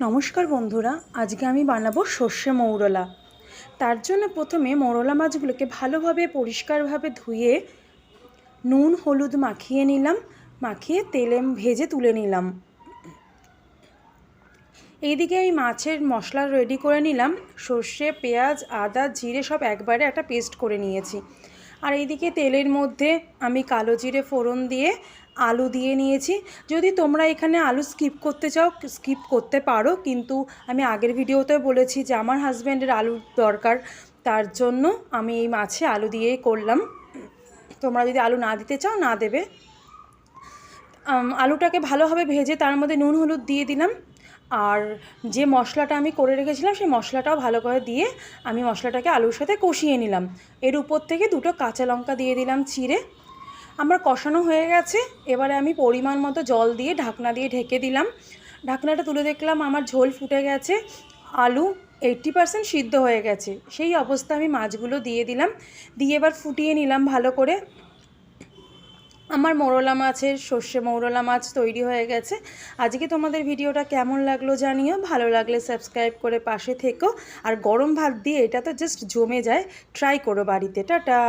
নমস্কার বন্ধুরা, আজকে আমি বানাবো সর্ষে মৌরলা। তার জন্য প্রথমে মৌরলা মাছগুলোকে ভালোভাবে পরিষ্কারভাবে ধুয়ে নুন, হলুদ মাখিয়ে নিলাম, মাখিয়ে তেলে ভেজে তুলে নিলাম। এইদিকে এই মাছের মশলা রেডি করে নিলাম। সর্ষে, পেঁয়াজ, আদা, জিরে সব একবারে একটা পেস্ট করে নিয়েছি। আর এইদিকে তেলের মধ্যে আমি কালো জিরে ফোড়ন দিয়ে আলু দিয়ে নিয়েছি। যদি তোমরা এখানে আলু স্কিপ করতে চাও স্কিপ করতে পারো। কিন্তু আমি আগের ভিডিওতে বলেছি যে আমার হাজব্যান্ডের আলুর দরকার। তার জন্য আমি এই মাছে আলু দিয়েই করলাম। তোমরা যদি আলু না দিতে চাও, না দেবে। আলুটাকে ভালোভাবে ভেজে তার মধ্যে নুন, হলুদ দিয়ে দিলাম। আর যে মশলাটা আমি করে রেখেছিলাম, সেই মশলাটাও ভালো করে দিয়ে আমি মশলাটাকে আলুর সাথে কষিয়ে নিলাম। এর উপর থেকে দুটো কাঁচা লঙ্কা দিয়ে দিলাম চিড়ে। আমার কষানো হয়ে গেছে। এবারে আমি পরিমাণ মতো জল দিয়ে ঢাকনা দিয়ে ঢেকে দিলাম। ঢাকনাটা তুলে দেখলাম আমার ঝোল ফুটে গেছে। আলু এইট্টি পারসেন্ট সিদ্ধ হয়ে গেছে। সেই অবস্থা আমি মাছগুলো দিয়ে দিলাম। দিয়ে এবার ফুটিয়ে নিলাম ভালো করে। আমার মৌরলা মাছের সর্ষে মৌরলা মাছ তৈরি হয়ে গেছে। আজকে তোমাদের ভিডিওটা কেমন লাগল জানিও। ভালো লাগলে সাবস্ক্রাইব করে পাশে থেকো। আর গরম ভাত দিয়ে এটা তো জাস্ট জমে যায়। ট্রাই করো বাড়িতে। টাটা!